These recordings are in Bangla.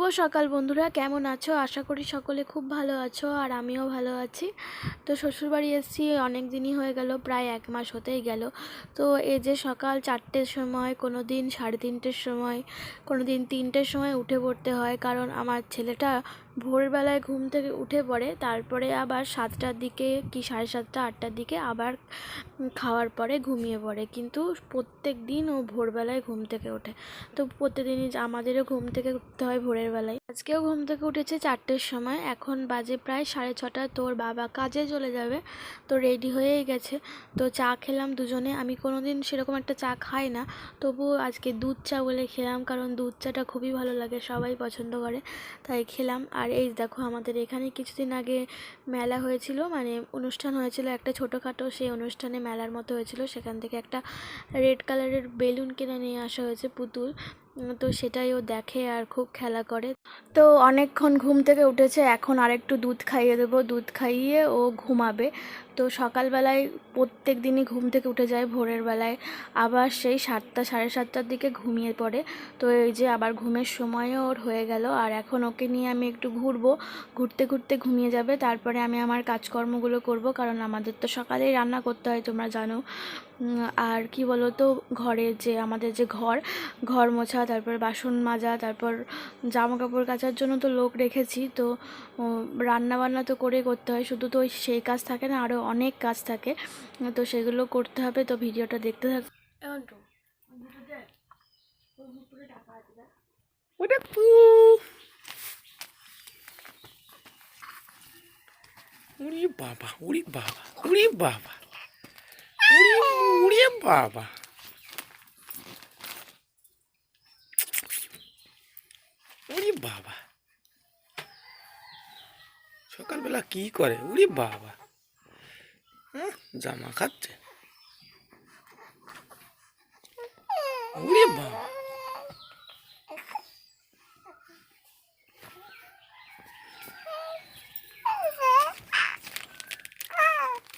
শুভ সকাল বন্ধুরা, কেমন আছো? আশা করি সকলে খুব ভালো আছো আর আমিও ভালো আছি। তো শ্বশুরবাড়ি এসেছি, অনেক দিনই হয়ে গেল, প্রায় এক মাস হতেই গেল। তো এই যে সকাল চারটের সময় কোনো দিন সাড়ে তিনটের সময় কোনো দিন তিনটের সময় উঠে পড়তে হয়, কারণ আমার ছেলেটা ভোরবেলায় ঘুম থেকে উঠে পড়ে, তারপরে আবার সাতটার দিকে কি সাড়ে সাতটা, আটটার দিকে আবার খাওয়ার পরে ঘুমিয়ে পড়ে। কিন্তু প্রত্যেক দিন ও ভোরবেলায় ঘুম থেকে ওঠে। তো প্রতিদিনই আমাদেরও ঘুম থেকে উঠতে হয় ভোরের বেলায়। আজকেও ঘুম থেকে উঠেছে চারটের সময়। এখন বাজে প্রায় সাড়ে ছটা। তোর বাবা কাজে চলে যাবে। তো রেডি হয়েই গেছে। তো চা খেলাম দুজনে। আমি কোনো দিন সেরকম একটা চা খাই না। তবুও আজকে দুধ চা বলে খেলাম। কারণ দুধ চাটা খুবই ভালো লাগে। সবাই পছন্দ করে। তাই খেলাম। আর এই দেখো আমাদের এখানে কিছুদিন আগে মেলা হয়েছিল মানে অনুষ্ঠান হয়েছিল, একটা ছোটোখাটো সেই অনুষ্ঠানে মেলার মতো হয়েছিল। সেখান থেকে একটা রেড কালারের বেলুন কিনে নিয়ে আসা হয়েছে পুতুল। তো সেটাই ও দেখে আর খুব খেলা করে। তো অনেকক্ষণ ঘুম থেকে উঠেছে, এখন আরেকটু দুধ খাইয়ে দেবো। দুধ খাইয়ে ও ঘুমাবে। তো সকালবেলায় প্রত্যেক দিনই ঘুম থেকে উঠে যায়, ভোরের বেলায়। আবার সেই সাতটা, সাড়ে সাতটার দিকে ঘুমিয়ে পড়ে। তো এই যে আবার ঘুমের সময়ও ওর হয়ে গেল। আর এখন ওকে নিয়ে আমি একটু ঘুরবো। ঘুরতে ঘুরতে ঘুমিয়ে যাবে। তারপরে আমি আমার কাজকর্মগুলো করব। কারণ আমাদের তো সকালেই রান্না করতে হয়, তোমরা জানো। আর কি বলো তো ঘরের যে আমাদের যে ঘর ঘর মোছা, তারপর বাসন মাজা, তারপর জামা কাপড় কাচার জন্য তো লোক রেখেছি, তো রান্না বান্না তো করে করতে হয়, শুধু তো ওই সেই কাজ থাকে না আরও অনেক কাজ থাকে, তো সেগুলো করতে হবে, তো ভিডিওটা দেখতে থাক। ওটা উড়ি বাবা উড়ি বাবা। উড়িয়ে বাবা উড়ি বাবা সকালবেলা কি করে? উড়ি বাবা হ্যাঁ জামা খাচ্ছে। উড়ি বাবা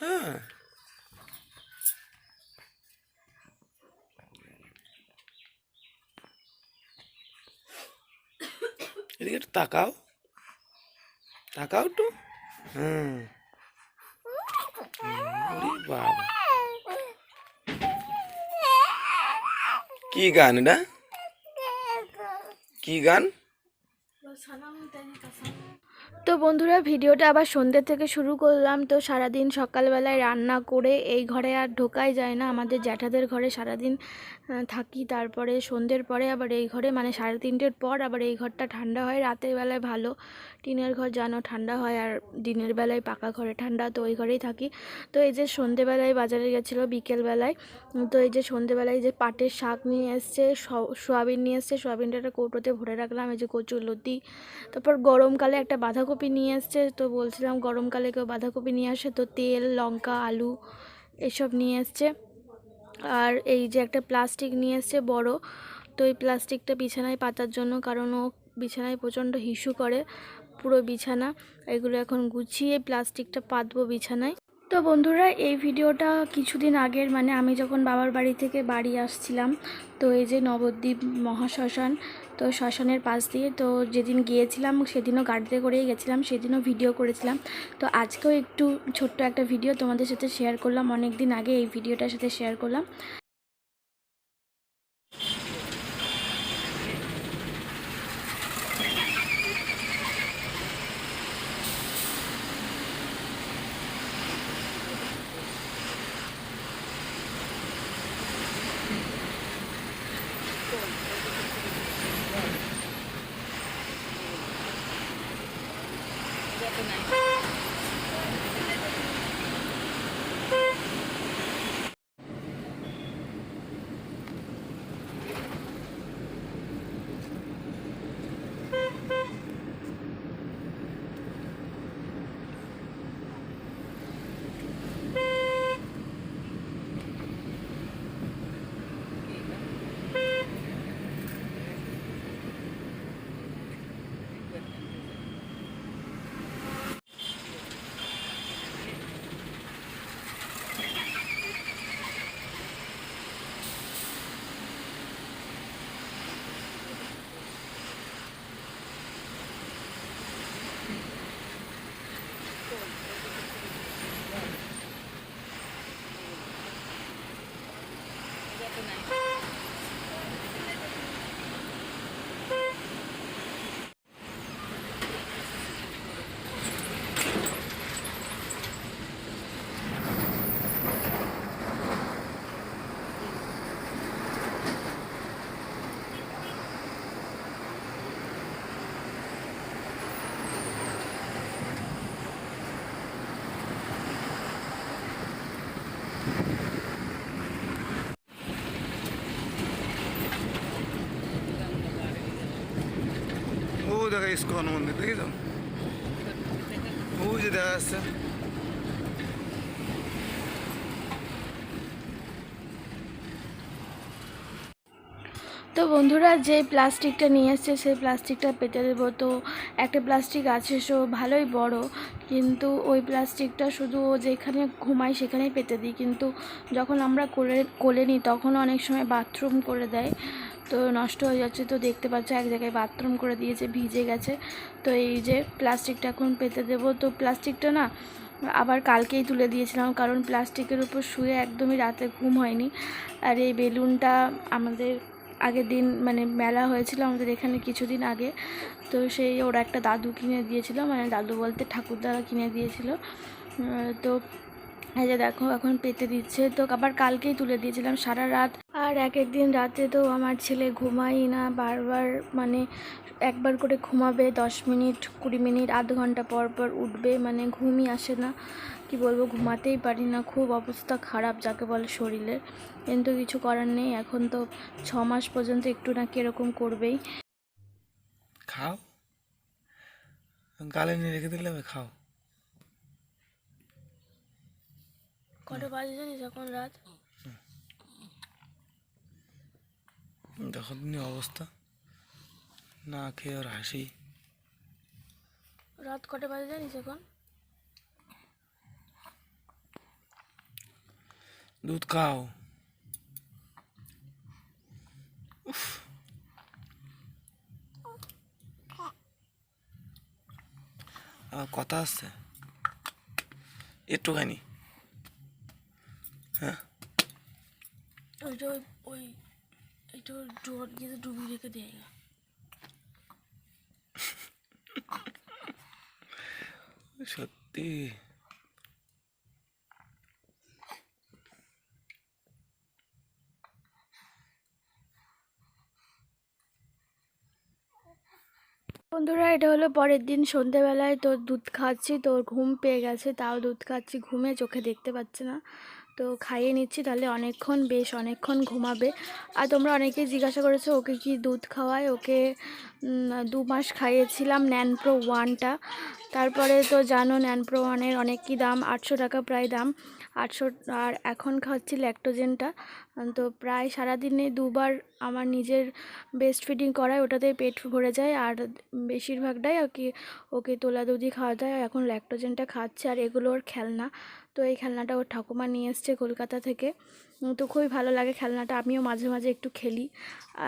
হ্যাঁ এদিকে একটু তাকাও। তাকাও একটু। বাবা। কি গান এটা? কি গান? তো বন্ধুরা, ভিডিওটা আবার সন্ধ্যে থেকে শুরু করলাম। তো সারাদিন সকালবেলায় রান্না করে এই ঘরে আর ঢোকাই যায় না। আমাদের জ্যাঠাদের ঘরে সারাদিন থাকি। তারপরে সন্ধ্যের পরে আবার এই ঘরে মানে সাড়ে তিনটের পর আবার এই ঘরটা ঠান্ডা হয়। রাতের বেলায় ভালো, টিনের ঘর জানো ঠান্ডা হয় আর দিনের বেলায় পাকা ঘরে ঠান্ডা, তো ওই ঘরেই থাকি। তো এই যে সন্ধেবেলায় বাজারে গেছিল বিকেলবেলায় তো এই যে সন্ধেবেলায় যে পাটের শাক নিয়ে এসছে সোয়াবিন নিয়ে এসছে, সোয়াবিনটা একটা কৌটোতে ভরে রাখলাম, এই যে কচুর লতি। তারপর গরমকালে একটা বাঁধাকপি নিয়ে এসছে, তো বলছিলাম গরমকালে কেউ বাঁধাকপি নিয়ে আসে, তো তেল, লঙ্কা, আলু, এসব নিয়ে এসছে। আর এই যে একটা প্লাস্টিক নিয়ে এসছে বড়, তো এই প্লাস্টিকটা বিছানায় পাতার জন্য, কারণ ও বিছানায় প্রচণ্ড হিসু করে, পুরো বিছানা। এগুলো এখন গুছিয়ে প্লাস্টিকটা পাতবো বিছানায়। তো বন্ধুরা, এই ভিডিওটা কিছুদিন আগের মানে আমি যখন বাবার বাড়ি থেকে বাড়ি আসছিলাম, তো এই যে নবদ্বীপ মহাশ্মশান, তো শ্মশানের পাশ দিয়ে, তো যেদিন গিয়েছিলাম, সেদিনও গাড়িতে করেই গেছিলাম, সেদিনও ভিডিও করেছিলাম। তো আজকেও একটু ছোট্ট একটা ভিডিও তোমাদের সাথে শেয়ার করলাম অনেক দিন আগে এই ভিডিওটার সাথে শেয়ার করলাম। 不能。দেখা ইস্কন মন্দির দেখি তো ওই তো বন্ধুরা, যে প্লাস্টিকটা নিয়ে এসছে, সেই প্লাস্টিকটা পেতে দেবো। তো একটা প্লাস্টিক আছে, সো ভালোই বড়। কিন্তু ওই প্লাস্টিকটা শুধু যেখানে ঘুমায়, সেখানেই পেতে দিই। কিন্তু যখন আমরা কোলে কোলে নিই, তখন অনেক সময় বাথরুম করে দেয়। তো নষ্ট হয়ে যাচ্ছে। তো দেখতে পাচ্ছ এক জায়গায় বাথরুম করে দিয়েছে, ভিজে গেছে। তো এই যে প্লাস্টিকটা এখন পেতে দেবো। তো প্লাস্টিকটা না আবার কালকেই তুলে দিয়েছিলাম, কারণ প্লাস্টিকের উপর শুয়ে একদমই রাতে ঘুম হয়নি। আর এই বেলুনটা আমাদের আগের দিন মানে মেলা হয়েছিল আমাদের এখানে কিছুদিন আগে। তো সেই ওরা একটা দাদু কিনে দিয়েছিল মানে দাদু বলতে ঠাকুরদারা কিনে দিয়েছিল। তো এই যে দেখো, এখন পেতে দিচ্ছে। তো আবার কালকেই তুলে দিয়েছিলাম সারা রাত। আর এক এক দিন রাতে তো আমার ছেলে ঘুমাই না। বারবার মানে একবার করে ঘুমাবে দশ মিনিট, কুড়ি মিনিট, আধ ঘণ্টা পর পর উঠবে। মানে ঘুমই আসে না। কি বলব, ঘুমাতেই পারি না। খুব অবস্থা খারাপ যাকে বলে শরীরের। কিন্তু কিছু করার নেই। এখন তো ছ মাস পর্যন্ত একটু না কীরকম করবেই। খাও। গালে নিয়ে রেখে দিলে খাও। কটা বাজে জানিস এখন রাত? দেখো তুমি অবস্থা। না খেয়ে ওর হাসি। রাত কটা বাজে জানিস এখন? দুধ খাও। আর কথা আছে একটুখানি। হ্যাঁ। ওইটা ওই জোর গিয়ে ডুবিয়ে রেখে দেয়। সত্যি। বন্ধুরা এটা হলো পরের দিন সন্ধেবেলায় তোর দুধ খাচ্ছি তোর ঘুম পেয়ে গেছে তাও দুধ খাচ্ছি ঘুমে চোখে দেখতে পাচ্ছে না। তো খাইয়ে নিচ্ছি, তাহলে অনেকক্ষণ বেশ অনেকক্ষণ ঘুমাবে। আর তোমরা অনেকেই জিজ্ঞাসা করেছ ওকে কি দুধ খাওয়ায়? ওকে দু মাস খাইয়েছিলাম ন্যানপ্রো ওয়ানটা। তারপরে তো জানো ন্যানপ্রো ওয়ানের অনেক কি দাম? আটশো টাকা প্রায় দাম। আটশো, আর এখন খাচ্ছি ল্যাক্টোজেনটা। তো প্রায় সারাদিনে দুবার আমার নিজের বেস্ট ফিডিং করায়, ওটাতে পেট ভরে যায়। আর বেশিরভাগটাই ওকে ওকে তোলা দুধই খাওয়াতে হয়। এখন ল্যাক্টোজেনটা খাচ্ছে, আর এগুলো ওর খেলনা। তো এই খেলনাটা ওর ঠাকুমা নিয়ে এসছে কলকাতা থেকে। তো খুবই ভালো লাগে খেলনাটা, আমিও মাঝে মাঝে একটু খেলি।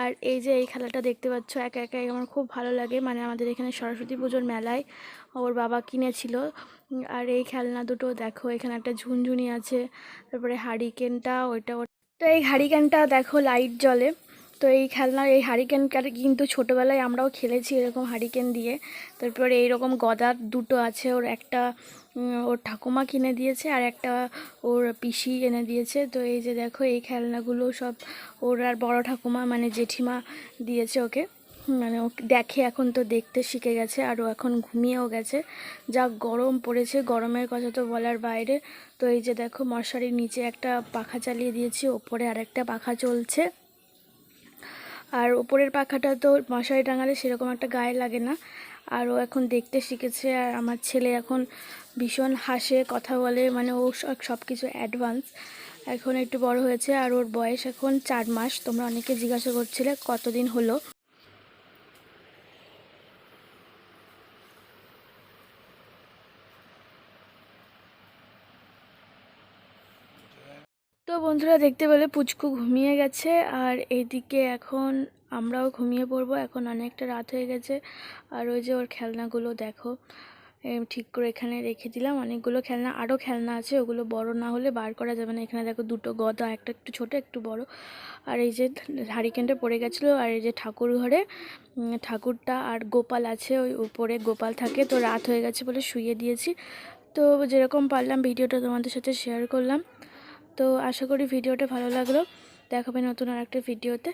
আর এই যে এই খেলাটা দেখতে পাচ্ছ, একা একা আমার খুব ভালো লাগে। মানে আমাদের এখানে সরস্বতী পুজোর মেলায় ওর বাবা কিনেছিল। আর এই খেলনা দুটো দেখো, এখানে একটা ঝুনঝুনি আছে, তারপরে হারিকেনটা, ওইটা তো এই হারিকেনটা দেখো, লাইট জ্বলে। তো এই খেলনা, এই হারিকেনটা কিন্তু ছোটোবেলায় আমরাও খেলেছি এরকম হারিকেন দিয়ে। তারপরে এইরকম গদার দুটো আছে, ওর একটা ওর ঠাকুমা কিনে দিয়েছে আর একটা ওর পিসি এনে দিয়েছে। তো এই যে দেখো, এই খেলনাগুলো সব ওর আর বড় ঠাকুমা মানে জেঠিমা দিয়েছে ওকে। মানে ও দেখে এখন তো দেখতে শিখে গেছে আর ও এখন ঘুমিয়েও গেছে। যা গরম পড়েছে, গরমের কথা তো বলার বাইরে। তো এই যে দেখো, মশারির নিচে একটা পাখা চালিয়ে দিয়েছি, ওপরে আর একটা পাখা চলছে। আর উপরের পাখাটা তো মশারি টাঙালে সেরকম একটা গায়ে লাগে না। আর ও এখন দেখতে শিখেছে আর আমার ছেলে এখন ভীষণ হাসে, কথা বলে মানে ও সব কিছু অ্যাডভান্স এখন একটু বড় হয়েছে আর ওর বয়স এখন চার মাস। তোমরা অনেকে জিজ্ঞাসা করছিলে কতদিন হলো। তো বন্ধুরা দেখতে পেলে পুচকু ঘুমিয়ে গেছে, আর এইদিকে এখন আমরাও ঘুমিয়ে পড়ব। এখন অনেকটা রাত হয়ে গেছে, আর ওই যে ওর খেলনাগুলো দেখো ঠিক করে এখানে রেখে দিলাম। অনেকগুলো খেলনা আরও খেলনা আছে, ওগুলো বড় না হলে বার করা যাবে না। এখানে দেখো দুটো গদা, একটা একটু ছোট, একটু বড়। আর এই যে হারিকেনটা পড়ে গেছিল, আর এই যে ঠাকুর ঘরে ঠাকুরটা আর গোপাল আছে ওই উপরে, গোপাল থাকে। তো রাত হয়ে গেছে বলে শুয়ে দিয়েছি। তো যেরকম পারলাম, ভিডিওটা তোমাদের সাথে শেয়ার করলাম। তো আশা করি ভিডিওটা ভালো লাগল। দেখাবে নতুন আর একটা ভিডিওতে।